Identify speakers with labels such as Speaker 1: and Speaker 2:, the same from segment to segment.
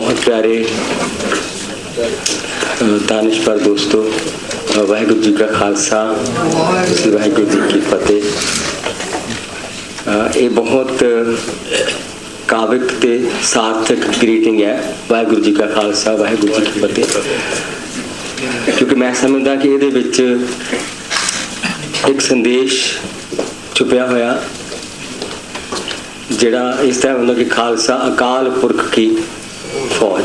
Speaker 1: ਬਹੁਤ ਪਿਆਰੇ ਦਾਨਿਸ਼ਵਰ ਦੋਸਤੋ ਵਾਹਿਗੁਰੂ ਜੀ ਕਾ ਖਾਲਸਾ ਵਾਹਿਗੁਰੂ ਜੀ ਕੀ ਫਤਿਹ। ਅ, ਇਹ ਬਹੁਤ ਕਾਵਿਕ ਤੇ ਸਾਰਥਕ ਗ੍ਰੀਟਿੰਗ ਹੈ। ਵਾਹਿਗੁਰੂ ਜੀ ਕਾ ਖਾਲਸਾ ਵਾਹਿਗੁਰੂ ਜੀ ਕੀ ਫਤਿਹ। ਕਿਉਂਕਿ ਮੈਂ ਸਮਝਦਾ ਕਿ ਇਹਦੇ ਵਿੱਚ ਇੱਕ ਸੰਦੇਸ਼ ਛੁਪਿਆ ਹੋਇਆ ਜਿਹੜਾ ਇਸ ਤਰ੍ਹਾਂ ਹੁੰਦਾ ਕਿ ਖਾਲਸਾ ਅਕਾਲ ਪੁਰਖ ਕੀ ਫੌਜ।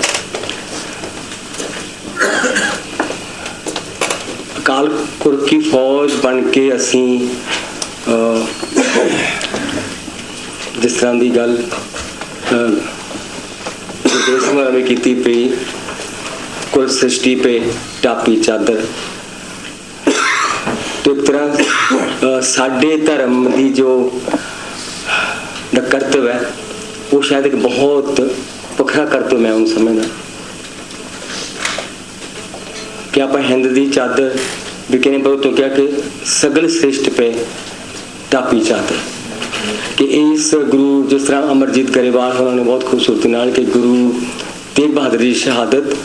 Speaker 1: ਅਕਾਲ ਪੁਰਖ ਕੀ ਫੌਜ ਬਣ ਕੇ ਅਸੀਂ ਜਿਸ ਤਰ੍ਹਾਂ ਦੀ ਗੱਲ ਦੇਸ਼ ਨੇ ਕੀਤੀ ਪਈ ਕੁਲ ਸ੍ਰਿਸ਼ਟੀ पे ਟਾਪੀ ਚਾਦਰ। ਤੇ ਤਰ੍ਹਾਂ ਸਾਡੇ ਧਰਮ ਦੀ ਜੋ ਦਾ ਕਰਤਵ ਹੈ, ਉਹ ਸ਼ਾਇਦ ਇੱਕ ਬਹੁਤ ਵੱਖਰਾ ਕਰਤਵ ਮੈਂ ਉਹਨੂੰ ਸਮਝਦਾ। ਕਿ ਆਪਾਂ ਹਿੰਦ ਦੀ ਚਾਦਰ ਵੀ ਕਿਨੇ ਬਹੁਤ ਕਿਹਾ ਕਿ ਸਗਲ ਸ੍ਰਿਸ਼ਟ ਪੇ ਟਾਪੀ ਚਾਦਰ। ਕਿ ਇਸ ਗੁਰੂ ਜਿਸ ਤਰ੍ਹਾਂ ਅਮਰਜੀਤ ਗਰੇਵਾਲ ਉਹਨਾਂ ਨੇ ਬਹੁਤ ਖੂਬਸੂਰਤੀ ਨਾਲ ਕਿ ਗੁਰੂ ਤੇਗ ਬਹਾਦਰ ਦੀ ਸ਼ਹਾਦਤ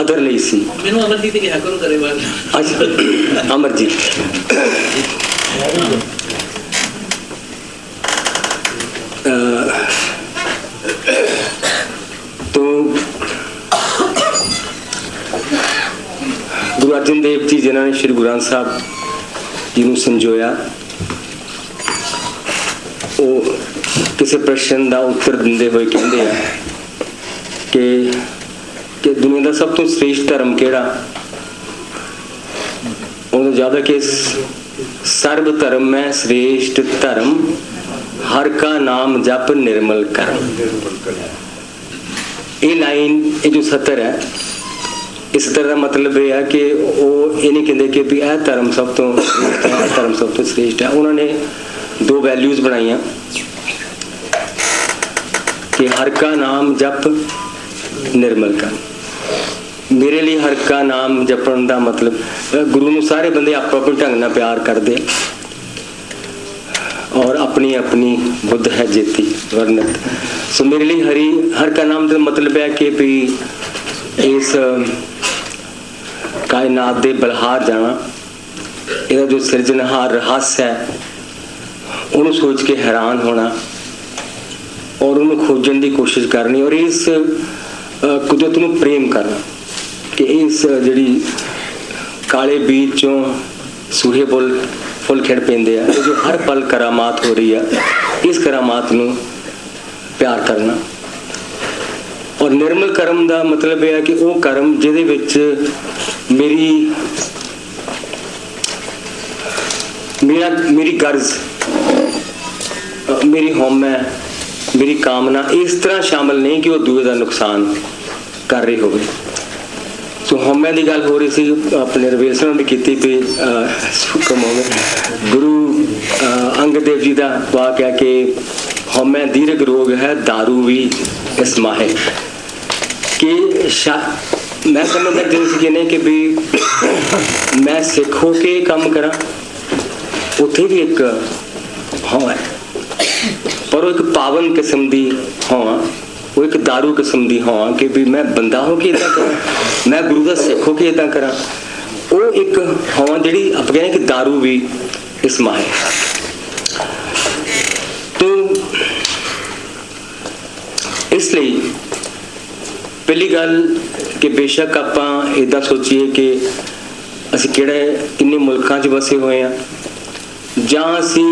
Speaker 1: ਅਦਰ ਲਈ ਸੀ।
Speaker 2: ਮੈਨੂੰ ਅਮਰਜੀਤ ਹੀ ਕਿਹਾ ਕਰੋ ਕਰੇਵਾਲ
Speaker 1: ਅੱਛਾ ਅਮਰਜੀਤ तो ਗੁਰੂ ਅਰਜਨ ਦੇਵ ਜੀ, ਜਿਨ੍ਹਾਂ ਨੇ ਸ਼੍ਰੀ ਗੁਰੂ ਗ੍ਰੰਥ ਸਾਹਿਬ ਜੀ ਨੂੰ ਸੰਜੋਇਆ, ਉਹ ਕਿਸੇ ਪ੍ਰਸ਼ਨ ਦਾ ਉੱਤਰ ਦਿੰਦੇ ਹੋਏ ਕਹਿੰਦੇ ਆ ਕਿ ਕਿ ਦੁਨੀਆ ਦਾ ਸਭ ਤੋਂ ਸ੍ਰੇਸ਼ਟ ਧਰਮ ਕਿਹੜਾ? ਉਹਨੂੰ ਜ਼ਿਆਦਾ ਕਿ ਸਰਬ ਧਰਮ ਮੈਂ ਸ੍ਰੇਸ਼ਟ ਧਰਮ, ਹਰ ਕਾ ਨਾਮ ਜਪ ਨਿਰਮਲ ਕਰਮ। ਇਹ ਲਾਈਨ, ਇਹ ਜੋ ਸਤਰ ਹੈ ਇਸ ਤਰ੍ਹਾਂ ਦਾ ਮਤਲਬ ਇਹ ਹੈ ਕਿ ਉਹ ਇਹ ਨਹੀਂ ਕਹਿੰਦੇ ਕਿ ਵੀ ਇਹ ਧਰਮ ਸਭ ਤੋਂ ਇਹ ਧਰਮ ਸਭ ਤੋਂ ਸ੍ਰੇਸ਼ਟ ਹੈ ਉਹਨਾਂ ਨੇ ਦੋ ਵੈਲਿਊਜ਼ ਬਣਾਈਆਂ ਕਿ ਹਰ ਕਾ ਨਾਮ ਜਪ ਨਿਰਮਲ ਕਰਮ ਮੇਰੇ ਲਈ ਹਰ ਕਾ ਨਾਮ ਜਪਣ ਦਾ ਮਤਲਬ, ਗੁਰੂ ਨੂੰ ਸਾਰੇ ਬੰਦੇ ਆਪੋ ਆਪਣੇ ਢੰਗ ਨਾਲ ਪਿਆਰ ਕਰਦੇ ਔਰ ਆਪਣੀ ਆਪਣੀ ਬੁੱਧ ਹੈ ਜੇਤੀ ਵਰਨਤ ਸੋ ਮੇਰੇ ਲਈ ਹਰੀ, ਹਰ ਕਾ ਨਾਮ ਦਾ ਮਤਲਬ ਹੈ ਕਿ ਵੀ ਇਸ ਕਾਇਨਾਤ ਦੇ ਬਲਹਾਰ ਜਾਣਾ। ਇਹਦਾ ਜੋ ਸਿਰਜਣਹਾਰ ਰਹੱਸ ਹੈ, ਉਹਨੂੰ ਸੋਚ ਕੇ ਹੈਰਾਨ ਹੋਣਾ ਔਰ ਉਹਨੂੰ ਖੋਜਣ ਦੀ ਕੋਸ਼ਿਸ਼ ਕਰਨੀ ਔਰ ਇਸ ਕੁਦਰਤ ਨੂੰ ਪ੍ਰੇਮ ਕਰਨਾ ਕਿ ਇਸ ਜਿਹੜੀ ਕਾਲੇ ਬੀਜ ਚੋਂ ਸੂਹੇ ਬੁੱਲ ਫੁੱਲ ਖਿੜ ਪੈਂਦੇ ਆ, ਇਹ ਜੋ ਹਰ ਪਲ ਕਰਾਮਾਤ ਹੋ ਰਹੀ ਆ, ਇਸ ਕਰਾਮਾਤ ਨੂੰ ਪਿਆਰ ਕਰਨਾ। ਔਰ ਨਿਰਮਲ ਕਰਮ ਦਾ ਮਤਲਬ ਇਹ ਹੈ ਕਿ ਉਹ ਕਰਮ ਜਿਹਦੇ ਵਿੱਚ ਮੇਰੀ ਮੇਰਾ ਮੇਰੀ ਗਰਜ਼ ਅ, ਮੇਰੀ ਹਉਮੈ ਮੇਰੀ ਕਾਮਨਾ ਇਸ ਤਰ੍ਹਾਂ ਸ਼ਾਮਲ ਨਹੀਂ ਕਿ ਉਹ ਦੂਏ ਦਾ ਨੁਕਸਾਨ ਕਰ ਰਹੀ ਹੋਵੇ। ਸੋ ਹਉਮੈ ਦੀ ਗੱਲ ਹੋ ਰਹੀ ਸੀ ਆਪਣੇ ਰਵੇਲਸਨ ਨੇ ਕੀਤੀ ਵੀ ਸੁਖਮ ਹੋਵੇ। ਗੁਰੂ ਅ, ਅੰਗਦ ਦੇਵ ਜੀ ਦਾ ਵਾਕਿਆ ਕਿ ਹਉਮੈ ਦੀਰਘ ਰੋਗ ਹੈ दारू ਵੀ ਇਸ ਮਾਹੇ ਕਿ ਸ਼ਾ- ਮੈਂ ਸਮਝਦਾ ਜਿਸ ਕਿ ਨੇ ਕਿ ਵੀ ਮੈਂ ਸਿੱਖ ਹੋ ਕੇ ਕੰਮ ਕਰਾਂ ਉੱਥੇ ਵੀ ਇੱਕ ਹਾਂ ਹੈ ਪਰ ਉਹ ਇੱਕ ਪਾਵਨ ਕਿਸਮ ਦੀ ਹਾਂ ਉਹ ਇੱਕ दारू ਕਿਸਮ ਦੀ ਹਾਂ ਕਿ ਵੀ ਮੈਂ ਬੰਦਾ ਹੋ ਕੇ ਇਦਾਂ ਕਰਾਂ ਮੈਂ ਗੁਰੂ ਦਾ ਸਿੱਖ ਹੋ ਕੇ ਇਦਾਂ ਕਰਾਂ ਉਹ ਇੱਕ ਹਾਂ ਜਿਹੜੀ ਆਪਾਂ ਕਹਿੰਦੇ ਕਿ दारू ਵੀ ਇਸ ਮਾਹ ਹੈ ਇਸ ਲਈ ਪਹਿਲੀ ਗੱਲ ਕਿ ਬੇਸ਼ੱਕ ਆਪਾਂ ਇਦਾਂ ਸੋਚੀਏ ਕਿ ਅਸੀਂ ਕਿਹੜੇ ਕਿੰਨੇ ਮੁਲਕਾਂ 'ਚ ਵਸੇ ਹੋਏ ਆ ਜਾਂ ਅਸੀਂ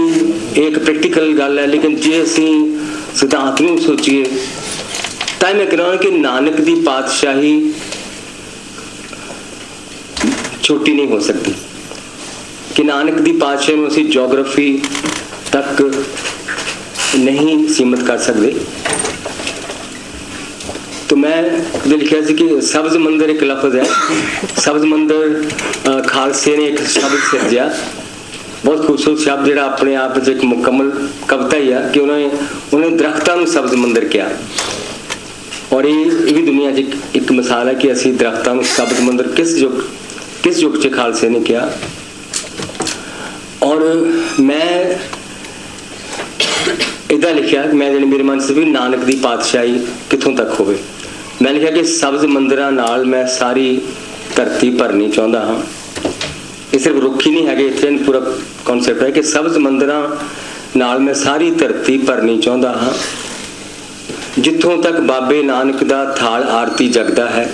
Speaker 1: ਇਹ ਇੱਕ ਪ੍ਰੈਕਟੀਕਲ ਗੱਲ ਹੈ, ਲੇਕਿਨ ਜੇ ਅਸੀਂ ਸਿਧਾਂਤ ਨੂੰ ਸੋਚੀਏ ਤਾਂ ਮੈਂ ਕਹਾਂ ਕਿ ਨਾਨਕ ਦੀ ਪਾਤਸ਼ਾਹੀ ਛੋਟੀ ਨਹੀਂ ਹੋ ਸਕਦੀ। ਕਿ ਨਾਨਕ ਦੀ ਪਾਤਸ਼ਾਹੀ ਨੂੰ ਅਸੀਂ ਜੀਓਗ੍ਰਾਫੀ ਤੱਕ ਨਹੀਂ ਸੀਮਤ ਕਰ ਸਕਦੇ। तो ਮੈਂ ਉਹਦੇ ਲਿਖਿਆ ਸੀ ਕਿ ਸਬਜ਼ ਮੰਦਰ ਇੱਕ ਲਫ਼ਜ਼ ਹੈ ਸਬਜ਼ ਮੰਦਰ ਖਾਲਸੇ ਨੇ ਇੱਕ ਸ਼ਬਦ ਸਿਰਜਿਆ ਬਹੁਤ ਖੂਬਸੂਰਤ ਸ਼ਬਦ ਜਿਹੜਾ ਆਪਣੇ ਆਪ ਵਿੱਚ ਇੱਕ ਮੁਕੰਮਲ ਕਵਿਤਾ ਹੀ ਆ ਕਿ ਉਹਨਾਂ ਨੇ ਉਹਨਾਂ ਨੇ ਦਰਖਤਾਂ ਨੂੰ ਸਬਜ਼ ਮੰਦਰ ਕਿਹਾ ਔਰ ਇਹ ਵੀ ਦੁਨੀਆ 'ਚ ਇੱਕ ਮਿਸਾਲ ਹੈ ਕਿ ਅਸੀਂ ਦਰਖਤਾਂ ਨੂੰ ਸਬਜ਼ ਮੰਦਰ ਕਿਸ ਯੁੱਗ ਕਿਸ ਯੁੱਗ 'ਚ ਖਾਲਸੇ ਨੇ ਕਿਹਾ ਔਰ ਮੈਂ ਇਦਾਂ ਲਿਖਿਆ ਮੈਂ ਜਿਹੜੇ ਮੇਰੇ ਮਨ 'ਚ ਵੀ ਨਾਨਕ ਦੀ ਪਾਤਸ਼ਾਹੀ ਕਿੱਥੋਂ ਤੱਕ ਹੋਵੇ ਮੈਂ ਲਿਖਿਆ ਕਿ ਸਬਜ਼ ਮੰਦਰਾਂ ਨਾਲ ਮੈਂ ਸਾਰੀ ਧਰਤੀ ਭਰਨੀ ਚਾਹੁੰਦਾ ਹਾਂ। ਇਹ ਸਿਰਫ ਰੁੱਖ ਹੀ ਨਹੀਂ ਹੈਗੇ, ਇੱਥੇ ਪੂਰਾ ਕਨਸੈਪਟ ਹੈ ਕਿ ਸਬਜ਼ ਮੰਦਰਾਂ ਨਾਲ ਮੈਂ ਸਾਰੀ ਧਰਤੀ ਭਰਨੀ ਚਾਹੁੰਦਾ ਹਾਂ। ਜਿੱਥੋਂ ਤੱਕ ਬਾਬੇ ਨਾਨਕ ਦਾ ਥਾਲ ਆਰਤੀ ਜਗਦਾ ਹੈ,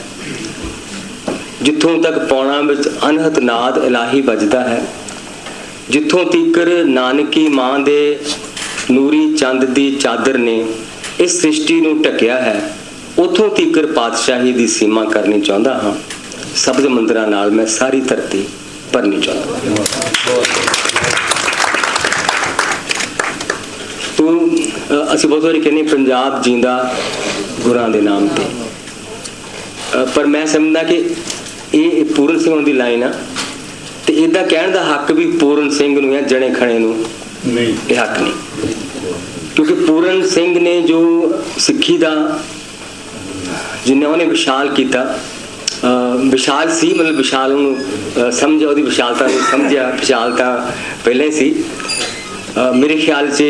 Speaker 1: ਜਿੱਥੋਂ ਤੱਕ ਪੌਣਾ ਵਿੱਚ ਅਨਹਤ ਨਾਦ ਇਲਾਹੀ ਵੱਜਦਾ ਹੈ, ਜਿੱਥੋਂ ਤੀਕਰ ਨਾਨਕੀ ਮਾਂ ਦੇ ਨੂਰੀ ਚੰਦ ਦੀ ਚਾਦਰ ਨੇ ਇਸ ਸ੍ਰਿਸ਼ਟੀ ਨੂੰ ਢਕਿਆ ਹੈ। ਉਥੋਂ ਤੀਕਰ ਪਾਤਸ਼ਾਹੀ ਦੀ ਸੀਮਾ ਕਰਨੀ ਚਾਹੁੰਦਾ ਹਾਂ। ਸਬਜ਼ ਮੰਦਰਾਂ ਨਾਲ ਮੈਂ ਸਾਰੀ ਧਰਤੀ ਭਰਨੀ ਚਾਹੁੰਦਾ ਹਾਂ। ਤੂੰ ਅਸੀਂ ਬਹੁਤ ਵਾਰੀ ਕਹਿੰਦੇ ਪੰਜਾਬ ਜਿੰਦਾ ਗੁਰਾਂ ਦੇ ਨਾਮ ਤੇ। ਪਰ ਮੈਂ ਸਮਝਦਾ ਕਿ ਇਹ ਪੂਰਨ ਸਿੰਘ ਦੀ ਲਾਈਨ ਆ ਤੇ ਇਹਦਾ ਕਹਿਣ ਦਾ ਹੱਕ ਵੀ ਪੂਰਨ ਸਿੰਘ ਨੂੰ ਜਾਂ ਜਣੇ ਖਣੇ ਨੂੰ
Speaker 3: ਨਹੀਂ।
Speaker 1: ਇਹ ਹੱਕ ਨਹੀਂ। ਕਿਉਂਕਿ ਪੂਰਨ ਸਿੰਘ ਨੇ ਜੋ ਸਿੱਖੀ ਦਾ ਜਿੰਨੇ ਉਹਨੇ ਵਿਸ਼ਾਲ ਕੀਤਾ ਵਿਸ਼ਾਲ ਸੀ ਮਤਲਬ ਵਿਸ਼ਾਲ ਨੂੰ ਸਮਝਿਆ ਉਹਦੀ ਵਿਸ਼ਾਲਤਾ ਨੂੰ ਸਮਝਿਆ ਵਿਸ਼ਾਲਤਾ ਪਹਿਲੇ ਸੀ ਮੇਰੇ ਖਿਆਲ 'ਚ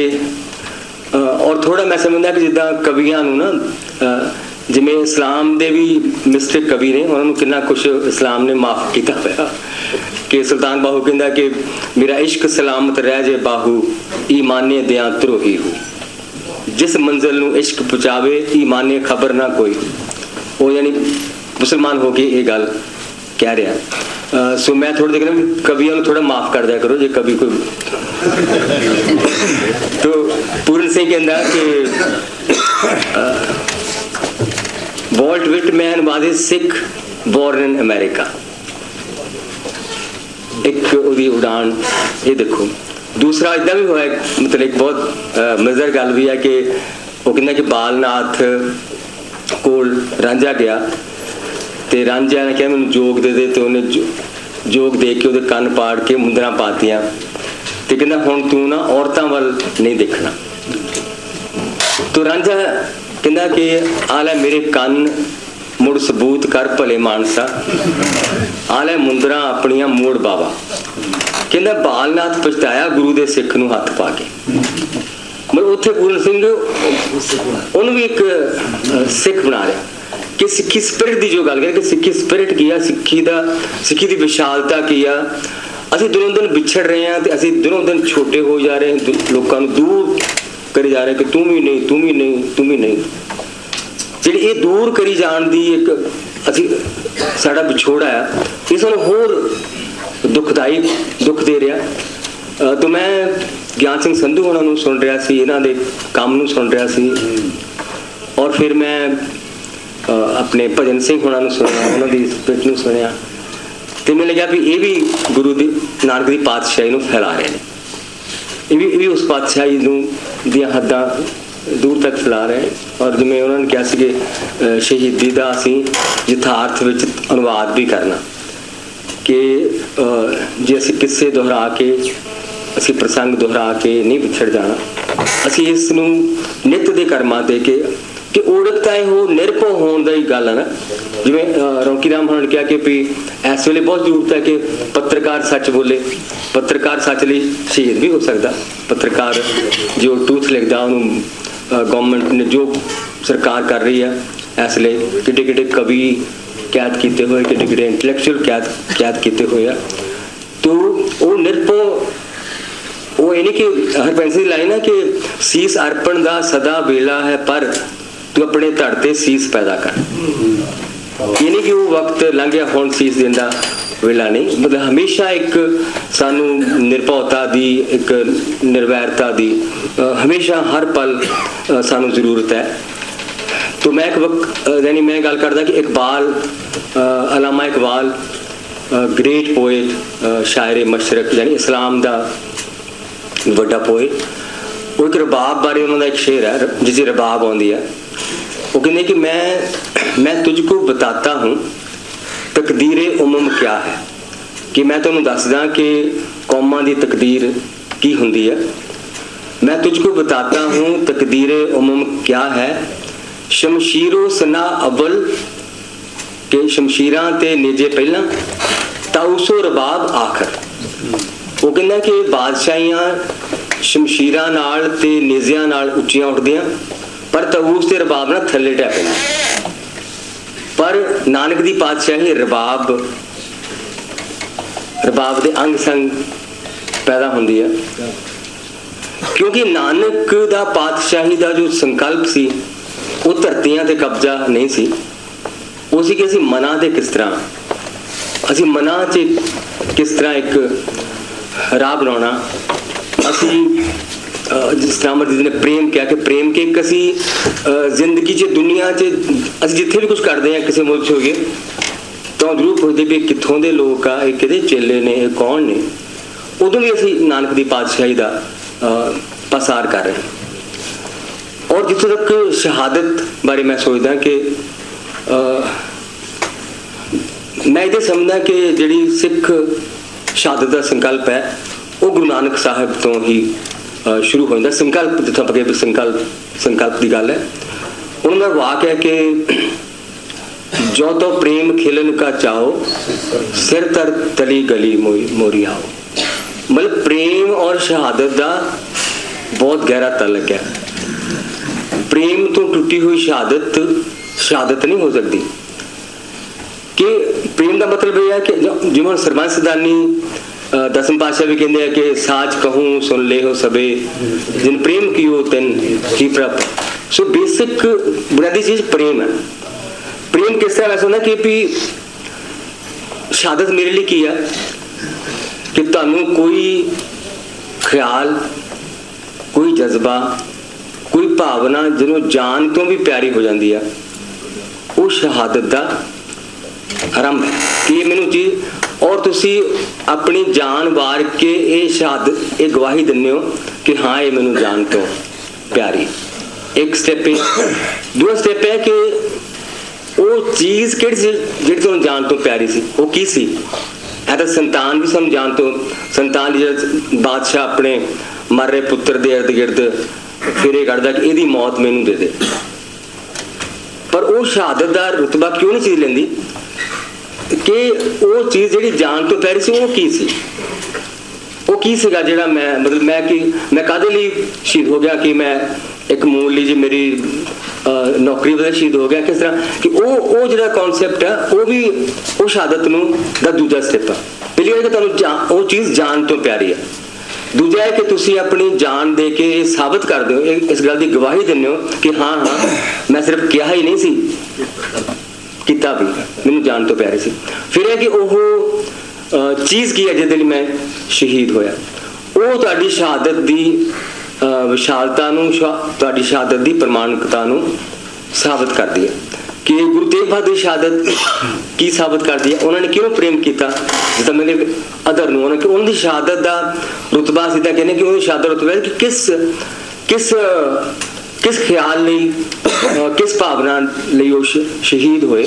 Speaker 1: ਔਰ ਥੋੜਾ ਮੈਂ ਸਮਝਦਾ ਕਿ ਜਿੱਦਾਂ ਕਵੀਆਂ ਨੂੰ ਨਾ ਜਿਵੇਂ ਇਸਲਾਮ ਦੇ ਵੀ ਮਿਸਟੇਕ ਕਵੀ ਨੇ ਉਹਨਾਂ ਨੂੰ ਕਿੰਨਾ ਕੁਝ ਇਸਲਾਮ ਨੇ ਮਾਫ ਕੀਤਾ ਹੋਇਆ ਕਿ ਸੁਲਤਾਨ ਬਾਹੂ ਕਹਿੰਦਾ ਕਿ ਮੇਰਾ ਇਸ਼ਕ ਸਲਾਮਤ ਰਹਿ ਜੇ ਬਾਹੂ ਈਮਾਨੇ ਦਿਆਂ ਤਰੋਹੀ ਹੋ ਜਿਸ ਮੰਜ਼ਿਲ ਨੂੰ ਇਸ਼ਕ ਪਹੁੰਚਾਵੇ ਈਮਾਨੇ ਖਬਰ ਨਾ ਕੋਈ। ਉਹ ਯਾਨੀ ਮੁਸਲਮਾਨ ਹੋ ਕੇ ਇਹ ਗੱਲ ਕਹਿ ਰਿਹਾ। ਸੋ ਮੈਂ ਥੋੜਾ ਦੇਖ ਰਿਹਾ ਕਵੀਆਂ ਨੂੰ ਥੋੜਾ ਮਾਫ ਕਰ ਦਿਆ ਕਰੋ, ਜੇ ਕਵੀ ਕੋਈ ਤੋ ਪੂਰਨ ਸਿੰਘ ਕਹਿੰਦਾ ਕਿ Walt Whitman was a Sikh born in America ਇੱਕ ਉਹਦੀ ਉਡਾਨ ਇਹ ਦੇਖੋ। ਦੂਸਰਾ ਇਦਾਂ ਵੀ ਹੋਇਆ, ਮਤਲਬ ਇੱਕ ਬਹੁਤ ਮਜ਼ੇਦਾਰ ਗੱਲ ਵੀ ਹੈ ਕਿ ਉਹ ਕਹਿੰਦਾ ਕਿ ਬਾਲਨਾਥ ਕੋਲ ਰਾਂਝਾ ਗਿਆ ਤੇ ਰਾਂਝਾ ਨੇ ਕਿਹਾ ਮੈਨੂੰ ਜੋਗ ਦੇ ਦੇ ਤੇ ਉਹਨੇ ਜੋਗ ਦੇ ਕੇ ਉਹਦੇ ਕੰਨ ਪਾੜ ਕੇ ਮੁੰਦਰਾਂ ਪਾਤੀਆਂ ਤੇ ਕਹਿੰਦਾ ਹੁਣ ਤੂੰ ਨਾ ਔਰਤਾਂ ਵੱਲ ਨਹੀਂ ਦੇਖਣਾ। ਤੋ ਰਾਂਝਾ ਕਹਿੰਦਾ ਕਿ ਆਲੇ ਮੇਰੇ ਕੰਨ ਮੁੜ ਸਬੂਤ ਕਰ ਭਲੇ ਮਾਨਸਾ ਆਲੇ ਮੁੰਦਰਾਂ ਆਪਣੀਆਂ ਮੋੜ ਬਾਵਾ। ਕਹਿੰਦਾ ਬਾਲਨਾਥ ਪਛਤਾਇਆ ਗੁਰੂ ਦੇ ਸਿੱਖ ਨੂੰ ਹੱਥ ਪਾ ਕੇ। ਮਤਲਬ ਉੱਥੇ ਪੂਰਨ ਸਿੰਘ ਉਹਨੂੰ ਵੀ ਇੱਕ ਸਿੱਖ ਬਣਾ ਰਿਹਾ ਕਿ ਸਿੱਖੀ ਸਪਿਰਿਟ ਦੀ ਜੋ ਗੱਲ ਕਰੇ ਕਿ ਸਿੱਖੀ ਸਪਿਰਿਟ ਕੀ ਆ? ਸਿੱਖੀ ਦਾ, ਸਿੱਖੀ ਦੀ ਵਿਸ਼ਾਲਤਾ ਕੀ ਆ? ਅਸੀਂ ਦਿਨੋਂ ਦਿਨ ਵਿਛੜ ਰਹੇ ਹਾਂ ਤੇ ਅਸੀਂ ਦਿਨੋਂ ਦਿਨ ਛੋਟੇ ਹੋ ਜਾ ਰਹੇ ਹਾਂ, ਲੋਕਾਂ ਨੂੰ ਦੂਰ ਕਰੀ ਜਾ ਰਹੇ ਕਿ ਤੂੰ ਵੀ ਨਹੀਂ, ਤੂੰ ਵੀ ਨਹੀਂ, ਤੂੰ ਵੀ ਨਹੀਂ। ਜਿਹੜੀ ਇਹ ਦੂਰ ਕਰੀ ਜਾਣ ਦੀ ਇੱਕ ਅਸੀਂ ਸਾਡਾ ਵਿਛੋੜਾ ਆ, ਇਹ ਸਾਨੂੰ ਹੋਰ ਦੁਖਦਾਈ ਦੁੱਖ ਦੇ ਰਿਹਾ। ਅਹ ਤਾਂ ਮੈਂ ਗਿਆਨ ਸਿੰਘ ਸੰਧੂ ਉਹਨਾਂ ਨੂੰ ਸੁਣ ਰਿਹਾ ਸੀ, ਇਹਨਾਂ ਦੇ ਕੰਮ ਨੂੰ ਸੁਣ ਰਿਹਾ ਸੀ। ਔਰ ਫਿਰ ਮੈਂ ਆਪਣੇ ਭਜਨ ਸਿੰਘ ਹੋਣਾ ਨੂੰ ਸੁਣਿਆ, ਉਹਨਾਂ ਦੀ ਸਪਿਰਿਟ ਨੂੰ ਸੁਣਿਆ। ਤੇ ਮੈਨੂੰ ਲੱਗਿਆ ਵੀ ਇਹ ਵੀ ਗੁਰੂ ਦੀ, ਨਾਨਕ ਦੀ ਪਾਤਸ਼ਾਹੀ ਨੂੰ ਫੈਲਾ ਰਹੇ ਨੇ। ਇਹ ਵੀ ਇਹ ਵੀ ਉਸ ਪਾਤਸ਼ਾਹੀ ਨੂੰ ਦੀਆਂ ਹੱਦਾਂ ਦੂਰ ਤੱਕ ਫੈਲਾ ਰਹੇ ਔਰ ਜਿਵੇਂ ਉਹਨਾਂ ਨੇ ਕਿਹਾ ਸੀ ਕਿ ਸ਼ਹੀਦੀ ਦਾ ਅਸੀਂ ਯਥਾਰਥ ਵਿੱਚ ਅਨੁਵਾਦ ਵੀ ਕਰਨਾ। ਕਿ ਜੇ ਅਸੀਂ ਕਿੱਸੇ ਦੁਹਰਾ ਕੇ, ਅਸੀਂ ਪ੍ਰਸੰਗ ਦੁਹਰਾ ਕੇ ਨਹੀਂ ਵਿਛੜ ਜਾਣਾ। ਅਸੀਂ ਇਸ ਨੂੰ ਨਿਤ ਦੇ ਕਰਮਾਂ ਤੇ ਕਿ ਕਿ ਓੜਕਤਾ ਹੈ ਉਹ ਨਿਰਭਉ ਹੋਣ ਦਾ ਹੀ ਗੱਲ ਹੈ ਨਾ। ਜਿਵੇਂ ਰੌਕੀ ਰਾਮ ਹੋਣ ਕਿਹਾ ਕਿ ਵੀ ਇਸ ਵੇਲੇ ਬਹੁਤ ਜ਼ਰੂਰਤ ਹੈ ਕਿ ਪੱਤਰਕਾਰ ਸੱਚ ਬੋਲੇ। ਪੱਤਰਕਾਰ ਸੱਚ ਲਈ ਸ਼ਹੀਦ ਵੀ ਹੋ ਸਕਦਾ। ਪੱਤਰਕਾਰ ਜੋ ਟੂਥ ਲਿਖਦਾ, ਉਹਨੂੰ ਗਵਰਨਮੈਂਟ ਨੇ ਜੋ ਸਰਕਾਰ ਕਰ ਰਹੀ ਹੈ ਇਸ ਲਈ ਕਿਤੇ ਕਿਤੇ ਕਵੀ ਕੈਦ ਕੀਤੇ ਹੋਏ ਕਿਤੇ ਕਿਤੇ ਇੰਟੈਲੈਕਚੁਅਲ ਕੈਦ ਕੈਦ ਕੀਤੇ ਹੋਏ ਆ। ਤੋ ਉਹ ਨਿਰਭਉ ਉਹ ਇਹ ਕਿ ਹਰਪੰਸ ਦੀ ਲਾਈਨ ਹੈ ਕਿ ਸੀਸ ਅਰਪਣ ਦਾ ਸਦਾ ਵੇਲਾ ਹੈ, ਪਰ ਤੂੰ ਆਪਣੇ ਧੜ ਤੇ ਸੀਸ ਪੈਦਾ ਕਰ। ਇਹ ਕਿ ਉਹ ਵਕਤ ਲੰਘਿਆ ਹੁਣ ਸੀਸ ਦੇਣ ਦਾ ਵੇਲਾ ਨਹੀਂ। ਮਤਲਬ ਹਮੇਸ਼ਾ ਇੱਕ ਸਾਨੂੰ ਨਿਰਭਉਤਾ ਦੀ, ਇੱਕ ਨਿਰਵੈਰਤਾ ਦੀ ਹਮੇਸ਼ਾ ਹਰ ਪਲ ਸਾਨੂੰ ਜ਼ਰੂਰਤ ਹੈ। तो मैं एक वक्त अ, यानी मैं गल करदा कि इकबाल अ, अलामा इकबाल ग्रेट पोएट शायर मशरक यानी इस्लाम ਦਾ ਵੱਡਾ ਪੋਇਟ ਉਹ ਇੱਕ ਰਬਾਬ ਬਾਰੇ ਉਹਨਾਂ ਦਾ ਇੱਕ ਸ਼ੇਰ ਹੈ ਜਿਸ ਦੀ ਰਬਾਬ ਆਉਂਦੀ ਹੈ ਉਹ ਕਹਿੰਦੇ ਕਿ ਮੈਂ ਮੈਂ ਤੁਝਕੋ ਬਤਾਤਾ ਹੂੰ ਤਕਦੀਰ ਉਮਮ ਕਿਆ ਹੈ ਕਿ ਮੈਂ ਤੁਹਾਨੂੰ ਦੱਸਦਾ ਕਿ ਕੌਮਾਂ ਦੀ ਤਕਦੀਰ ਕੀ ਹੁੰਦੀ ਹੈ मैं तुझको बताता हूँ तकदीर उमम क्या है ਸ਼ਮਸ਼ੀਰੋ ਸਨਾ ਅਵਲ, ਕੇ ਸ਼ਮਸ਼ੀਰਾਂ ਤੇ ਨੇਜੇ ਪਹਿਲਾਂ ਤਾਉਸੋ ਰਬਾਬ ਆਖਰ। ਉਹ ਕਹਿੰਦਾ ਕਿ ਬਾਦਸ਼ਾਹੀਆਂ ਸ਼ਮਸ਼ੀਰਾਂ ਨਾਲ ਤੇ ਨੇਜ਼ਿਆਂ ਨਾਲ ਉੱਚੀਆਂ ਉੱਠਦੀਆਂ, ਪਰ ਤਾਊਸ ਤੇ ਰਬਾਬ ਨਾਲ ਥੱਲੇ ਟੈ ਪਰ ਨਾਨਕ ਦੀ ਪਾਤਸ਼ਾਹੀ ਰਬਾਬ ਰਬਾਬ ਦੇ ਅੰਗ ਸੰਗ ਪੈਦਾ ਹੁੰਦੀ ਹੈ ਕਿਉਂਕਿ ਨਾਨਕ ਦਾ ਪਾਤਸ਼ਾਹੀ ਦਾ ਜੋ ਸੰਕਲਪ ਸੀ ਉਹ ਧਰਤੀਆਂ ਤੇ ਕਬਜ਼ਾ ਨਹੀਂ ਸੀ। ਉਹ ਸੀ ਕਿ ਅਸੀਂ ਮਨਾਂ ਤੇ ਕਿਸ ਤਰ੍ਹਾਂ, ਅਸੀਂ ਮਨਾਂ 'ਚ ਕਿਸ ਤਰ੍ਹਾਂ ਇੱਕ ਰਾਹ ਬਣਾਉਣਾ। ਅਸੀਂ ਜਿਸ ਤਰ੍ਹਾਂ ਅਮਰ ਜੀ ਨੇ ਪ੍ਰੇਮ ਕਿਹਾ ਕਿ ਪ੍ਰੇਮ ਕੇ ਇੱਕ ਅਸੀਂ ਜ਼ਿੰਦਗੀ 'ਚ, ਦੁਨੀਆ 'ਚ ਅਸੀਂ ਜਿੱਥੇ ਵੀ ਕੁਝ ਕਰਦੇ ਹਾਂ, ਕਿਸੇ ਮੁਲਕ 'ਚ ਹੋਈਏ, ਤਾਂ ਜ਼ਰੂਰ ਪੁੱਛਦੇ ਵੀ ਕਿੱਥੋਂ ਦੇ ਲੋਕ ਆ, ਇਹ ਕਿਹਦੇ ਚੇਲੇ ਨੇ, ਇਹ ਕੌਣ ਨੇ। ਉਦੋਂ ਵੀ ਅਸੀਂ ਨਾਨਕ ਦੀ ਪਾਤਸ਼ਾਹੀ ਦਾ ਪਸਾਰ ਕਰ ਰਹੇ ਹਾਂ। ਔਰ ਜਿੱਥੋਂ ਤੱਕ ਸ਼ਹਾਦਤ ਬਾਰੇ ਮੈਂ ਸੋਚਦਾ ਕਿ ਅਹ, ਮੈਂ ਇਹਦੇ ਸਮਝਦਾ ਕਿ ਜਿਹੜੀ ਸਿੱਖ ਸ਼ਹਾਦਤ ਦਾ ਸੰਕਲਪ ਹੈ ਉਹ ਗੁਰੂ ਨਾਨਕ ਸਾਹਿਬ ਤੋਂ ਹੀ ਅਹ, ਸ਼ੁਰੂ ਹੋ ਜਾਂਦਾ। ਸੰਕਲਪ ਜਿੱਥੋਂ ਆਪਾਂ ਕਹਿੰਦੇ ਸੰਕਲਪ ਸੰਕਲਪ ਦੀ ਗੱਲ ਹੈ। ਉਹਨਾਂ ਦਾ ਵਾਕ ਹੈ ਕਿ ਜੋ ਤੋ ਪ੍ਰੇਮ ਖਿਲਨ ਕਾ ਚਾਓ ਸਿਰ ਤਰ ਤਲੀ ਗਲੀ ਮੋਈ ਮੋਰੀ ਆਓ। ਮਤਲਬ ਪ੍ਰੇਮ ਔਰ ਸ਼ਹਾਦਤ ਦਾ ਬਹੁਤ ਗਹਿਰਾ ਤਲਕ ਹੈ। ਪ੍ਰੇਮ ਤੋਂ ਟੁੱਟੀ ਹੋਈ ਸ਼ਹਾਦਤ ਸ਼ਹਾਦਤ ਨਹੀਂ ਹੋ ਸਕਦੀ। ਕਿ ਪ੍ਰੇਮ ਦਾ ਮਤਲਬ ਇਹ ਹੈ ਕਿ ਜਿਵੇਂ ਹੁਣ ਸਦਾਨੀ ਦਸਮ ਪਾਤਸ਼ਾਹ ਵੀ ਕਹਿੰਦੇ ਆ ਕਿ ਸਾਚ ਕਹੂੰ ਸੁਨ ਲੈ ਹੋ ਸਬੇ ਜਿਨ ਪ੍ਰੇਮ ਕੀਓ ਤਿਨ ਕੀ ਪ੍ਰਪ ਸੋ ਬੇਸਿਕ ਬੁਨਿਆਦੀ ਚੀਜ਼ ਪ੍ਰੇਮ ਹੈ। ਪ੍ਰੇਮ ਕਿਸ ਤਰ੍ਹਾਂ ਵੈਸਾ ਹੁੰਦਾ ਕਿ ਵੀ ਸ਼ਹਾਦਤ ਮੇਰੇ ਲਈ ਕੀ ਹੈ ਕਿ ਤੁਹਾਨੂੰ ਕੋਈ ਖਿਆਲ, ਕੋਈ ਜਜ਼ਬਾ ਕੋਈ ਭਾਵਨਾ ਜਿਹਨੂੰ ਜਾਨ ਤੋਂ ਵੀ ਪਿਆਰੀ ਹੋ ਜਾਂਦੀ ਹੈ ਉਹ ਸ਼ਹਾਦਤ ਦਾ ਆਰੰਭ ਕਿ ਮੈਨੂੰ ਜੀ ਔਰ ਤੁਸੀਂ ਆਪਣੀ ਜਾਨ ਵਾਰ ਕੇ ਇਹ ਸ਼ਹਾਦਤ, ਇਹ ਗਵਾਹੀ ਦਿੰਦੇ ਹੋ ਕਿ ਹਾਂ, ਇਹ ਮੈਨੂੰ ਜਾਨ ਤੋਂ ਪਿਆਰੀ ਇੱਕ ਸਟੈਪ ਹੈ ਦੂਸਰਾ ਸਟੈਪ ਹੈ ਕਿ ਉਹ ਚੀਜ਼ ਕਿਹੜੀ ਸੀ ਜਿਹੜੀ ਤੁਹਾਨੂੰ ਜਾਣ ਤੋਂ ਪਿਆਰੀ ਸੀ? ਉਹ ਕੀ ਸੀ? ਇਹ ਤਾਂ ਸੰਤਾਨ ਵੀ ਸਾਨੂੰ ਜਾਨ ਤੋਂ, ਸੰਤਾਨ ਜਿਹੜਾ ਬਾਦਸ਼ਾਹ ਆਪਣੇ ਮਰ ਰਹੇ ਪੁੱਤਰ ਦੇ ਇਰਦ ਗਿਰਦ ਫਿਰੇ ਕੱਢਦਾ ਕਿ ਇਹਦੀ ਮੌਤ ਮੈਨੂੰ ਦੇ ਦੇ। ਪਰ ਉਹ ਸ਼ਹਾਦਤ ਦਾ ਰਤਬਾ ਕਿਉਂ ਨਹੀਂ ਚੀਜ਼ ਲੈਂਦੀ? ਕਿ ਉਹ ਚੀਜ਼ ਜਿਹੜੀ ਜਾਨ ਤੋਂ ਪਿਆਰੀ ਸੀ ਉਹ ਕੀ ਸੀ? ਉਹ ਕੀ ਸੀਗਾ ਜਿਹੜਾ ਮੈਂ ਮਤਲਬ ਮੈਂ ਕਿ ਮੈਂ ਕਾਦੇ ਲਈ ਸ਼ਹੀਦ ਹੋ ਗਿਆ ਕਿ ਮੈਂ ਇੱਕ ਮੂਲ ਲਈ ਜੀ ਮੇਰੀ ਅਹ, ਨੌਕਰੀ ਵਜ੍ਹਾ ਸ਼ਹੀਦ ਹੋ ਗਿਆ? ਕਿਸ ਤਰ੍ਹਾਂ? ਕਿ ਉਹ ਉਹ ਜਿਹੜਾ ਕਨਸੈਪਟ ਹੈ ਉਹ ਵੀ ਉਹ ਸ਼ਹਾਦਤ ਨੂੰ ਦਾ ਦੂਜਾ ਸਟੈਪ ਹੈ ਪਹਿਲੀ ਗੱਲ ਤੁਹਾਨੂੰ ਜਾਨ- ਉਹ ਚੀਜ਼ ਜਾਨ ਤੋਂ ਪਿਆਰੀ ਹੈ ਦੂਜਾ ਹੈ ਕਿ ਤੁਸੀਂ ਆਪਣੀ ਜਾਨ ਦੇ ਕੇ ਇਹ ਸਾਬਤ ਕਰਦੇ ਹੋ ਇਸ ਗੱਲ ਦੀ ਗਵਾਹੀ ਦਿੰਦੇ ਹੋ ਕਿ ਹਾਂ ਹਾਂ, ਮੈਂ ਸਿਰਫ ਕਿਹਾ ਹੀ ਨਹੀਂ ਸੀ, ਕੀਤਾ ਵੀ, ਮੈਨੂੰ ਜਾਨ ਤੋਂ ਪਿਆਰੀ ਸੀ। ਫਿਰ ਇਹ ਕਿ ਉਹ ਚੀਜ਼ ਕੀ ਹੈ ਜਿਹਦੇ ਲਈ ਮੈਂ ਸ਼ਹੀਦ ਹੋਇਆ? ਉਹ ਤੁਹਾਡੀ ਸ਼ਹਾਦਤ ਦੀ ਵਿਸ਼ਾਲਤਾ ਨੂੰ ਤੁਹਾਡੀ ਸ਼ਹਾਦਤ ਦੀ ਪ੍ਰਮਾਣਿਕਤਾ ਨੂੰ ਸਾਬਤ ਕਰਦੀ ਹੈ। ਕਿ ਗੁਰੂ ਤੇਗ ਬਹਾਦਰ ਸ਼ਹਾਦਤ ਕੀ ਸਾਬਤ ਕਰਦੀ ਹੈ? ਉਹਨਾਂ ਨੇ ਕਿਉਂ ਪ੍ਰੇਮ ਕੀਤਾ? ਜਿੱਦਾਂ ਮੈंने ਕਦਰ ਨੂੰ, ਉਹਨਾਂ ਕਿ ਉਹਨਾਂ ਸ਼ਹਾਦਤ ਦਾ ਰਤਬਾ ਸਿੱਧਾ ਕਹਿੰਦੇ ਕਿ ਉਹਨਾਂ ਸ਼ਹਾਦਤ ਰਤਬਾ ਕਿ ਕਿਸ ਕਿਸ ਕਿਸ ਖਿਆਲ ਲਈ ਕਿਸ ਭਾਵਨਾ ਲਈ ਉਹ ਸ਼ਹੀਦ ਹੋਏ।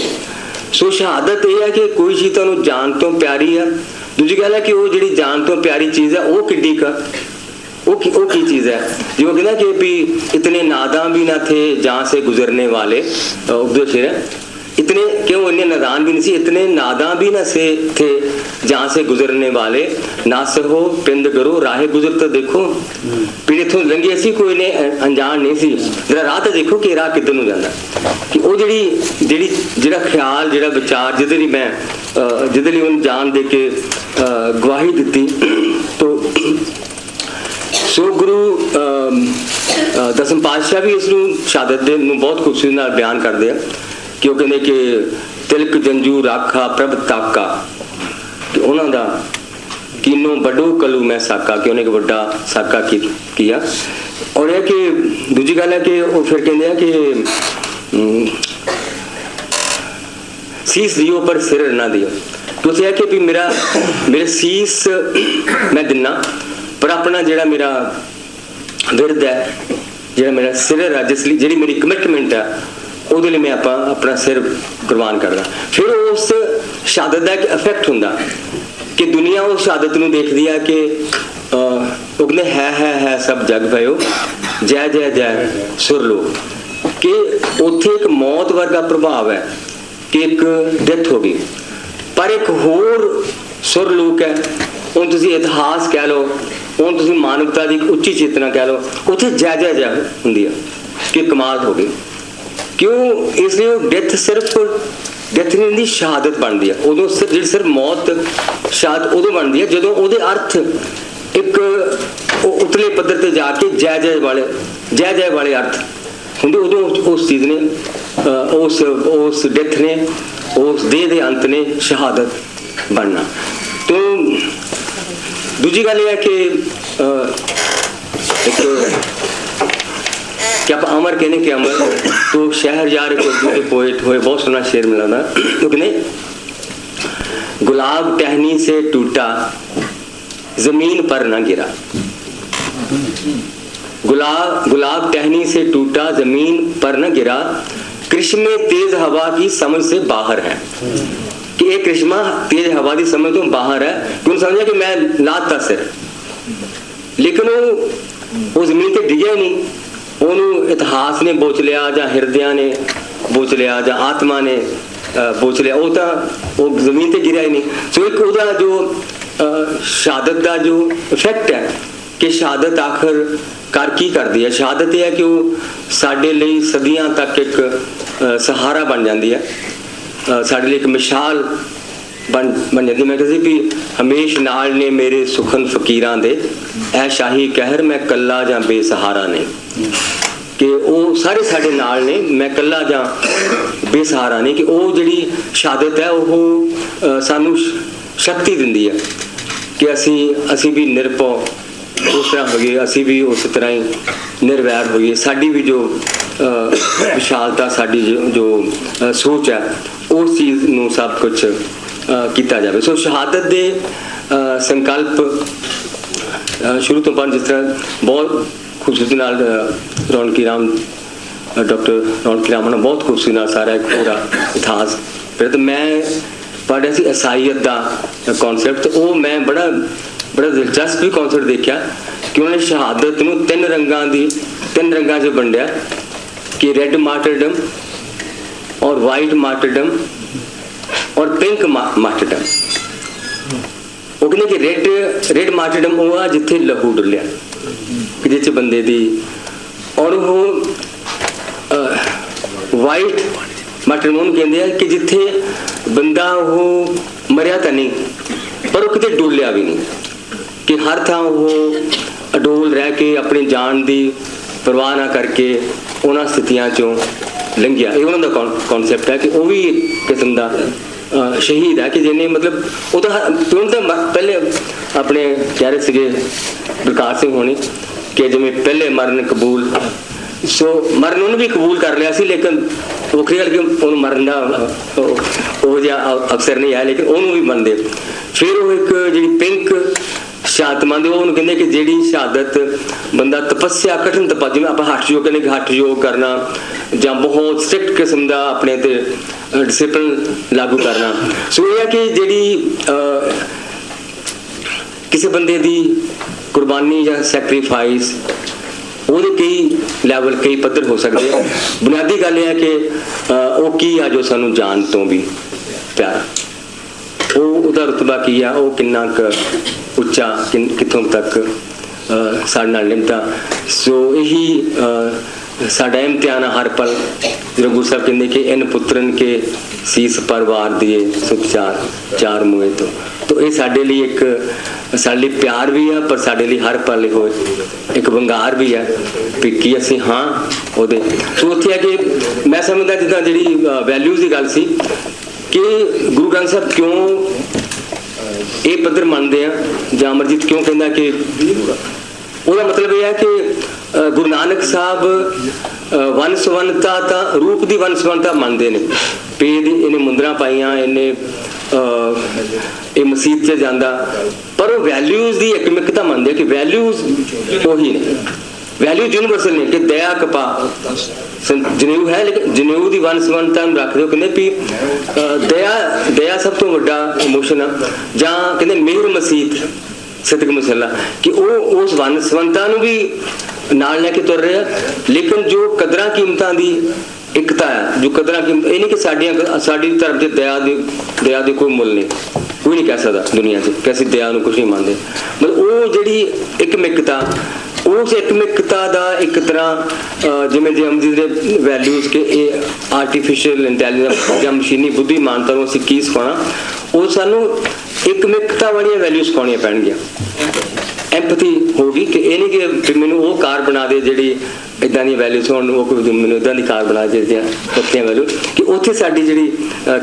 Speaker 1: ਸੋ ਸ਼ਹਾਦਤ ਇਹ ਹੈ ਕਿ ਕੋਈ ਚੀਜ਼ ਤੁਹਾਨੂੰ ਜਾਨ ਤੋਂ ਪਿਆਰੀ ਹੈ ਦੂਜੀ ਗੱਲ ਹੈ ਕਿ ਉਹ ਜਿਹੜੀ ਜਾਨ ਤੋਂ ਪਿਆਰੀ ਚੀਜ਼ ਹੈ, ਉਹ ਕਿੱਡੀ ਕ, ਉਹ ਕੀ ਉਹ ਕੀ ਚੀਜ਼ ਹੈ? ਜਿਵੇਂ ਕਹਿੰਦਾ ਕਿ ਵੀ ਇਤਨੇ ਨਾਦਾਂ ਵੀ ਨਾ ਥੇ ਜਾਂ ਸੇ ਗੁਜ਼ਰਨੇ ਵਾਲੇ ਉਹਦੇ ਸ਼ੇਰ इतने क्यों इतने नादान भी नहीं सी इतने नादां भी ना से थे जहां से गुजरने वाले ना सहो पिंद करो राहे गुजर तो देखो ਵੀ ਇਥੋਂ ਲੰਘੇ ਸੀ ਕੋਈ ਨੇ ਅ- ਅਣਜਾਣ ਨਹੀਂ ਸੀ ਜਰਾ ਰਾਹ ਤਾਂ ਦੇਖੋ ਕਿ ਰਾਹ ਕਿੱਧਰ ਨੂੰ ਜਾਂਦਾ ਕਿ ਉਹ ਜਿਹੜੀ ਜਿਹੜੀ ਜਿਹੜਾ ਖਿਆਲ ਜਿਹੜਾ ਵਿਚਾਰ ਜਿਹਦੇ ਲਈ ਮੈਂ ਅ, ਜਿਹਦੇ ਲਈ ਉਹਨੂੰ ਜਾਨ ਦੇ ਕੇ ਅ, ਗਵਾਹੀ ਦਿੱਤੀ ਤੋਂ ਸੋ ਗੁਰੂ ਅਮ, ਅ, ਦਸਮ ਪਾਤਸ਼ਾਹ ਵੀ ਇਸ ਨੂੰ ਸ਼ਹਾਦਤ ਦੇ ਨੂੰ ਬਹੁਤ ਖੂਬਸੂਰਤੀ ਨਾਲ ਬਿਆਨ ਕਰਦੇ ਆ ਕਿ ਉਹ ਕਿ ਤਿਲਕ ਜੰਜੂ ਰਾਖਾ ਪ੍ਰਭ ਤਾਕਾ। ਕਿ ਉਹਨਾਂ ਦਾ ਕੀਨੋ ਵੱਡੋ ਕਲੂ ਮੈਂ ਸਾਕਾ, ਕਿ ਉਹਨੇ ਇੱਕ ਵੱਡਾ ਸਾਕਾ ਕੀ ਔਰ ਇਹ ਕਿ ਦੂਜੀ ਗੱਲ ਹੈ ਕਿ ਉਹ ਫਿਰ ਕਹਿੰਦੇ ਆ ਕਿ ਸੀਸ ਦਿਓ ਪਰ ਸਿਰ ਨਾ ਦਿਓ। ਤੁਸੀਂ ਇਹ ਕਿ ਵੀ ਮੇਰਾ, ਮੇਰੇ ਸੀਸ ਮੈਂ ਦਿਨਾ, ਪਰ ਆਪਣਾ ਜਿਹੜਾ ਮੇਰਾ ਵਿਰਦ ਹੈ, ਜਿਹੜਾ ਮੇਰਾ ਸਿਰ ਹੈ ਜਿਸ ਲਈ ਜਿਹੜੀ ਮੇਰੀ ਕਮਿਟਮੈਂਟ ਹੈ ਉਹਦੇ ਲਈ ਮੈਂ ਆਪਾਂ ਆਪਣਾ ਸਿਰ ਕੁਰਬਾਨ ਕਰਦਾ। ਫਿਰ ਉਸ ਸ਼ਹਾਦਤ ਦਾ ਇੱਕ ਇਫੈਕਟ ਹੁੰਦਾ ਕਿ ਦੁਨੀਆ ਉਹ ਸ਼ਹਾਦਤ ਨੂੰ ਦੇਖਦੀ ਹੈ ਕਿ ਅਹ, ਹੈ ਹੈ ਹੈ ਸਭ ਜਗ ਭਇਓ ਜੈ ਜੈ ਜੈ ਸੁਰ ਲੋ। ਕਿ ਉੱਥੇ ਇੱਕ ਮੌਤ ਵਰਗਾ ਪ੍ਰਭਾਵ ਹੈ ਕਿ ਇੱਕ ਡੈਥ ਹੋ ਗਈ। ਪਰ ਇੱਕ ਹੋਰ ਸੁਰ ਲੋਕ ਹੈ ਉਹ ਤੁਸੀਂ ਇਤਿਹਾਸ ਕਹਿ ਲਓ ਹੁਣ ਤੁਸੀਂ ਮਾਨਵਤਾ ਦੀ ਇੱਕ ਉੱਚੀ ਚੇਤਨਾ ਕਹਿ ਲਓ ਉੱਥੇ ਜੈ ਜੈ ਜੈ ਹੁੰਦੀ ਹੈ ਕਿ ਕਮਾਲ ਹੋ ਗਈ। ਕਿਉਂ? ਇਸ ਲਈ ਉਹ ਡੈਥ ਸਿਰਫ ਡੈਥ ਨਹੀਂ ਦੀ ਸ਼ਹਾਦਤ ਬਣਦੀ ਹੈ ਉਦੋਂ ਸਿਰਫ ਜਿਹੜੀ ਸਿਰਫ ਮੌਤ ਸ਼ਹਾਦਤ ਉਦੋਂ ਬਣਦੀ ਹੈ ਜਦੋਂ ਉਹਦੇ ਅਰਥ ਇੱਕ ਉਤਲੇ ਪੱਧਰ ਤੇ ਜਾ ਕੇ ਜੈ ਜੈ ਵਾਲੇ ਜੈ ਜੈ ਵਾਲੇ ਅਰਥ ਹੁੰਦੇ ਉਦੋਂ ਉਸ ਚੀਜ਼ ਨੇ ਉਸ ਉਸ ਡੈਥ ਨੇ ਉਸ ਦੇਹ ਦੇ ਅੰਤ ਨੇ ਸ਼ਹਾਦਤ ਬਣਨਾ। ਤੋਂ ਦੂਜੀ ਗੱਲ ਇਹ ਹੈ ਕਿ ਅਹ, ਇੱਕ क्या अमर कहने के अमर तो शहर जा रहे कोई पोएट हुए बहुत सुना शेर मिला था तो नहीं गुलाब टहनी से टूटा ज़मीन पर ना गिरा। गुलाब गुलाब टहनी से टूटा ज़मीन पर ना गिरा। कृष्ण तेज हवा की समझ से बाहर है। कि एक कृष्मा तेज हवा की समझ तो बाहर है। तो तुम समझे कि मैं लाता सिर लेकिन वो, वो ज़मीन पे डिगे नहीं। ਉਹਨੂੰ ਇਤਿਹਾਸ ਨੇ ਬੋਚ ਲਿਆ ਜਾਂ ਹਿਰਦਿਆਂ ਨੇ ਬੋਚ ਲਿਆ ਜਾਂ ਆਤਮਾ ਨੇ ਅਹ, ਬੋਚ ਲਿਆ ਉਹ ਤਾਂ ਉਹ ਜ਼ਮੀਨ ਤੇ ਗਿਰਿਆ ਹੀ ਨਹੀਂ। ਸੋ ਇੱਕ ਉਹਦਾ ਜੋ ਸ਼ਹਾਦਤ ਦਾ ਜੋ ਇਫੈਕਟ ਹੈ ਕਿ ਸ਼ਹਾਦਤ ਆਖਰ ਕਰ ਕੀ ਕਰਦੀ ਹੈ? ਸ਼ਹਾਦਤ ਇਹ ਹੈ ਕਿ ਉਹ ਸਾਡੇ ਲਈ ਸਦੀਆਂ ਤੱਕ ਇੱਕ ਸਹਾਰਾ ਬਣ ਜਾਂਦੀ ਹੈ। ਸਾਡੇ ਲਈ ਇੱਕ ਮਿਸਾਲ ਬਣ ਬਣ ਜਾਂਦੀ। ਮੈਂ ਕਹਿੰਦੀ ਵੀ ਹਮੇਸ਼ ਨਾਲ ਨੇ ਮੇਰੇ ਸੁਖਨ ਫਕੀਰਾਂ ਦੇ ਐ ਸ਼ਾਹੀ ਕਹਿਰ ਮੈਂ ਕੱਲਾ ਜਾਂ ਬੇਸਹਾਰਾ ਨਹੀਂ। ਕਿ ਉਹ ਸਾਰੇ ਸਾਡੇ ਨਾਲ ਨੇ ਮੈਂ ਕੱਲਾ ਜਾਂ ਬੇਸਹਾਰਾ ਨਹੀਂ। ਕਿ ਉਹ ਜਿਹੜੀ ਸ਼ਹਾਦਤ ਹੈ ਉਹ ਸਾਨੂੰ ਸ਼ਕਤੀ ਦਿੰਦੀ ਹੈ। ਕਿ ਅਸੀਂ ਅਸੀਂ ਵੀ ਨਿਰਭਉ ਉਸ ਤਰ੍ਹਾਂ ਹੋਈਏ ਅਸੀਂ ਵੀ ਉਸ ਤਰ੍ਹਾਂ ਹੀ ਨਿਰਵੈਰ ਹੋਈਏ। ਸਾਡੀ ਵੀ ਜੋ ਅਹ, ਵਿਸ਼ਾਲਤਾ ਸਾਡੀ ਜੋ- ਜੋ ਸੋਚ ਹੈ ਉਸ ਚੀਜ਼ ਨੂੰ ਸਭ ਕੁਝ ਕੀਤਾ ਜਾਵੇ। ਸੋ ਸ਼ਹਾਦਤ ਦੇ ਸੰਕਲਪ ਸ਼ੁਰੂ ਤੋਂ ਪੰਜ ਜਿਸ ਤਰ੍ਹਾਂ ਬਹੁਤ ਖੂਬਸੂਰਤੀ ਨਾਲ ਰੌਣਕੀ ਰਾਮ ਡਾਕਟਰ ਰੌਣਕੀ ਰਾਮ ਨੇ ਬਹੁਤ ਖੂਬਸੂਰਤੀ ਨਾਲ ਸਾਰਾ ਪੂਰਾ ਇਤਿਹਾਸ। ਫਿਰ ਤਾਂ ਮੈਂ ਪੜ੍ਹਿਆ ਸੀ ਅਸਾਈਅਤ ਦਾ ਕਨਸੈਪਟ ਉਹ ਮੈਂ ਬੜਾ ਬੜਾ ਦਿਲਚਸਪ ਵੀ ਕਨਸੈਪਟ ਦੇਖਿਆ ਕਿ ਉਹਨੇ ਸ਼ਹਾਦਤ ਨੂੰ ਤਿੰਨ ਰੰਗਾਂ ਦੀ, ਤਿੰਨ ਰੰਗਾਂ 'ਚ ਵੰਡਿਆ ਕਿ ਰੈੱਡ ਮਾਰਟਰਡਮ ਔਰ ਵਾਈਟ ਮਾਰਟਰਡਮ ਔਰ ਪਿੰਕ ਮਾਰਟਰਡਮ ਉਹ ਕਹਿੰਦੇ ਕਿ ਰੈੱਡ ਰੈੱਡ ਮਾਰਟਰਡਮ ਉਹ ਆ ਜਿੱਥੇ ਲਹੂ ਡੁੱਲਿਆ ਕਿ ਜਿੱਥੇ ਬੰਦੇ ਦੀ ਔਰ ਉਹ ਵਾਈਟ ਮਾਰਟਰਡਮ ਉਹਨੂੰ ਕਹਿੰਦੇ ਆ ਕਿ ਜਿੱਥੇ ਬੰਦਾ ਉਹ ਮਰਿਆ ਤਾਂ ਨਹੀਂ ਪਰ ਉਹ ਕਿਤੇ ਡੁੱਲਿਆ ਵੀ ਨਹੀਂ ਕਿ ਹਰ ਥਾਂ ਉਹ ਅਡੋਲ ਰਹਿ ਕੇ ਆਪਣੀ ਜਾਨ ਦੀ ਪਰਵਾਹ ਨਾ ਕਰਕੇ ਉਹਨਾਂ ਸਥਿਤੀਆਂ ਚੋਂ ਲੰਘਿਆ ਇਹ ਉਹਨਾਂ ਦਾ ਕਨਸੈਪਟ ਹੈ ਕਿ ਉਹ ਵੀ ਕਿਸਮ ਦਾ ਸ਼ਹੀਦ ਹੈ ਕਿ ਜਿਹਨੇ ਮਤਲਬ ਉਹ ਤਾਂ ਤੁਰੰਤ ਪਹਿਲੇ ਆਪਣੇ ਕਹਿ ਰਹੇ ਸੀਗੇ ਪ੍ਰਕਾਸ਼ ਸਿੰਘ ਹੋਣੀ ਕਿ ਜਿਵੇਂ ਪਹਿਲੇ ਮਰਨ ਕਬੂਲ, ਸੋ ਮਰਨ ਉਹਨੂੰ ਵੀ ਕਬੂਲ ਕਰ ਲਿਆ ਸੀ, ਲੇਕਿਨ ਵੱਖਰੀ ਗੱਲ ਕਿ ਉਹਨੂੰ ਮਰਨ ਦਾ ਉਹ- ਜਿਹਾ ਅ- ਅਫਸਰ ਨਹੀਂ ਆਇਆ, ਲੇਕਿਨ ਉਹਨੂੰ ਵੀ ਮੰਨਦੇ ਫਿਰ ਉਹ ਇੱਕ ਜਿਹੜੀ ਪਿੰਕ ਸ਼ਹਾਦਤ ਮੰਨਦੇ ਉਹ ਉਹਨੂੰ ਕਹਿੰਦੇ ਕਿ ਜਿਹੜੀ ਸ਼ਹਾਦਤ ਬੰਦਾ ਤਪੱਸਿਆ, ਕਠਿਨ ਤਪੱਸਿਆ ਜਿਵੇਂ ਆਪਾਂ ਹੱਠ ਯੋਗ ਕਹਿੰਦੇ ਕਿ ਹੱਠ ਯੋਗ ਕਰਨਾ ਜਾਂ ਬਹੁਤ ਸਟ੍ਰਿਕਟ ਕਿਸਮ ਦਾ ਆਪਣੇ ਤੇ ਡਿਸਪਲਿਨ ਲਾਗੂ ਕਰਨਾ। ਸੋ ਇਹ ਹੈ ਕਿ ਜਿਹੜੀ ਕਿਸੇ ਬੰਦੇ ਦੀ ਕੁਰਬਾਨੀ ਜਾਂ ਸੈਕਰੀਫਾਈਸ ਉਹਦੇ ਕਈ ਲੈਵਲ ਕਈ ਪੱਧਰ ਹੋ ਸਕਦੇ ਆ। ਬੁਨਿਆਦੀ ਗੱਲ ਇਹ ਹੈ ਕਿ ਉਹ ਕੀ ਆ ਜੋ ਸਾਨੂੰ ਜਾਣ ਤੋਂ ਵੀ ਪਿਆਰ ਉਹ ਉਹਦਾ ਰਤਬਾ ਕੀ ਆ? ਉਹ ਕਿੰਨਾ ਕੁ ਉੱਚਾ ਕਿੱਥੋਂ ਤੱਕ ਸਾਡੇ ਨਾਲ ਨਿਭਦਾ ਸੋ ਇਹੀ ਸਾਡਾ ਇਮਤਿਹਾਨ ਆ ਹਰ ਪਲ। ਜਿਹੜਾ ਗੁਰੂ ਸਾਹਿਬ ਕਹਿੰਦੇ ਕਿ ਇਨ ਪੁੱਤਰਨ ਕੇ ਸੀਸ ਪਰਵਾਰ ਦੀਏ ਸੁਖ ਚਾਰ ਚਾਰ ਤੋਂ। ਤੋ ਇਹ ਸਾਡੇ ਲਈ ਇੱਕ, ਸਾਡੇ ਲਈ ਪਿਆਰ ਵੀ ਆ, ਪਰ ਸਾਡੇ ਲਈ ਹਰ ਪਲ ਇਹੋ ਇੱਕ ਵੰਗਾਰ ਵੀ ਹੈ ਕਿ ਕੀ ਅਸੀਂ ਹਾਂ ਉਹਦੇ। ਸੋ ਉੱਥੇ ਆ ਕਿ ਮੈਂ ਸਮਝਦਾ ਜਿੱਦਾਂ ਜਿਹੜੀ ਵੈਲਿਊਜ਼ ਦੀ ਗੱਲ ਸੀ ਕਿ ਗੁਰੂ ਗ੍ਰੰਥ ਸਾਹਿਬ ਕਿਉਂ ਇਹ ਪੱਧਰ ਮੰਨਦੇ ਆ ਜਾਂ ਅਮਰਜੀਤ ਕਿਉਂ ਕਹਿੰਦਾ ਕਿ ਉਹਦਾ ਮਤਲਬ ਇਹ ਹੈ ਕਿ ਗੁਰੂ ਨਾਨਕ ਸਾਹਿਬ ਅ, ਤਾਂ ਰੂਪ ਦੀ ਵੰਨ ਸੁਵੰਨਤਾ ਮੰਨਦੇ ਨੇ। ਵੀ ਇਹਨੇ ਮੁੰਦਰਾਂ ਪਾਈਆਂ ਇਹਨੇ ਇਹ ਮਸਜਿਦ 'ਚ ਜਾਂਦਾ। ਪਰ ਉਹ ਵੈਲਿਊਜ਼ ਦੀ ਇੱਕਮਿਕਤਾ ਮੰਨਦੇ ਆ ਕਿ ਵੈਲਿਊਜ਼ ਉਹੀ ਨੇ। ਵੈਲਿਊ ਯੂਨੀਵਰਸਲ ਨੇ ਕਿ ਦਇਆ ਕਪਾ ਜਨੇਊ ਹੈ, ਲੇਕਿਨ ਜਨੇਊ ਦੀ ਵੰਨ ਸੁਵੰਨਤਾ ਨੂੰ ਰੱਖਦੇ ਹੋ ਕਹਿੰਦੇ ਵੀ ਦਇਆ ਦਇਆ ਸਭ ਤੋਂ ਵੱਡਾ ਇਮੋਸ਼ਨ ਆ। ਜਾਂ ਕਹਿੰਦੇ ਮਿਹਰ ਮਸੀਤ ਸਿੱਧਕ ਮਸਲਾ, ਕਿ ਉਹ ਉਸ ਵੰਨ ਸੁਵੰਨਤਾ ਨੂੰ ਵੀ ਨਾਲ ਲੈ ਕੇ ਤੁਰ ਰਿਹਾ, ਲੇਕਿਨ ਜੋ ਕਦਰਾਂ ਕੀਮਤਾਂ ਦੀ ਇਕਤਾ ਹੈ ਜੋ ਕਦਰਾਂ ਕੀਮਤ ਇਹ ਨਹੀਂ ਕਿ ਸਾਡੀਆਂ, ਸਾਡੀ ਤਰਫ ਤੇ ਦਇਆ ਦੀ, ਦਇਆ ਦੇ ਕੋਈ ਮੁੱਲ ਨਹੀਂ। ਕੋਈ ਨਹੀਂ ਕਹਿ ਸਕਦਾ ਦੁਨੀਆ 'ਚ, ਕਿ ਅਸੀਂ ਦਇਆ ਨੂੰ ਕੁਝ ਨਹੀਂ ਮੰਨਦੇ। ਮਤਲਬ ਉਹ ਜਿਹੜੀ ਇੱਕ ਮਿਕਤਾ ਉਸ ਇਕਮਿਕਤਾ ਦਾ ਇੱਕ ਤਰ੍ਹਾਂ ਜਿਵੇਂ ਜਮ ਜੀ ਦੇ ਵੈਲਿਊਜ਼ ਕਿ ਇਹ ਆਰਟੀਫੀਸ਼ੀਅਲ ਇੰਟੈਲੀਜੈਂਸ ਜਾਂ ਮਸ਼ੀਨੀ ਬੁੱਧੀਮਾਨਤਾ ਨੂੰ ਅਸੀਂ ਕੀ ਸਿਖਾਉਣਾ, ਉਹ ਸਾਨੂੰ ਇਕਮਿਕਤਾ ਵਾਲੀਆਂ ਵੈਲਿਊਜ਼ ਸਿਖਾਉਣੀਆਂ ਪੈਣਗੀਆਂ। ਐਮਪਥੀ ਹੋਗੀ ਕਿ ਇਹ ਨਹੀਂ ਕਿ ਮੈਨੂੰ ਉਹ ਕਾਰ ਬਣਾ ਦੇ ਜਿਹੜੀ ਇਦਾਂ ਦੀ ਵੈਲਿਊਜ਼ ਹੋਣ ਉਹ ਕੋਈ ਮੈਨੂੰ ਇਦਾਂ ਦੀ ਕਾਰ ਬਣਾ ਦੇ ਜਿਹੜੀਆਂ ਉੱਥੇ ਵੈਲਿਊ ਕਿ ਉੱਥੇ ਸਾਡੀ ਜਿਹੜੀ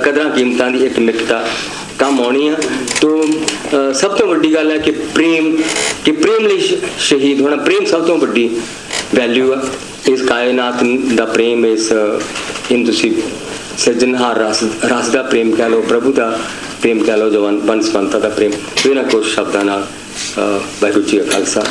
Speaker 1: ਕਦਰਾਂ ਕੀਮਤਾਂ ਦੀ ਇੱਕ ਇਕਮਿਕਤਾ ਕੰਮ ਆਉਣੀ ਆ। ਤੋਂ ਸਭ ਤੋਂ ਵੱਡੀ ਗੱਲ ਹੈ ਕਿ ਪ੍ਰੇਮ ਕਿ ਪ੍ਰੇਮ ਲਈ ਸ਼ਹੀਦ ਹੋਣਾ, ਪ੍ਰੇਮ ਸਭ ਤੋਂ ਵੱਡੀ ਵੈਲਿਊ ਆ। ਇਸ ਕਾਇਨਾਤ ਦਾ ਪ੍ਰੇਮ, ਇਸ ਇਨ ਤੁਸੀਂ ਸਿਰਜਣਹਾਰ ਰਸ ਰਸ ਦਾ ਪ੍ਰੇਮ ਕਹਿ ਲਓ, ਪ੍ਰਭੂ ਦਾ ਪ੍ਰੇਮ ਕਹਿ ਲਓ ਜਵਾਨ ਬੰਸਵੰਤਾ ਦਾ ਪ੍ਰੇਮ। ਇਹਨਾਂ ਕੁਝ ਸ਼ਬਦਾਂ ਨਾਲ ਵਾਹਿਗੁਰੂ ਜੀ ਕਾ ਖਾਲਸਾ।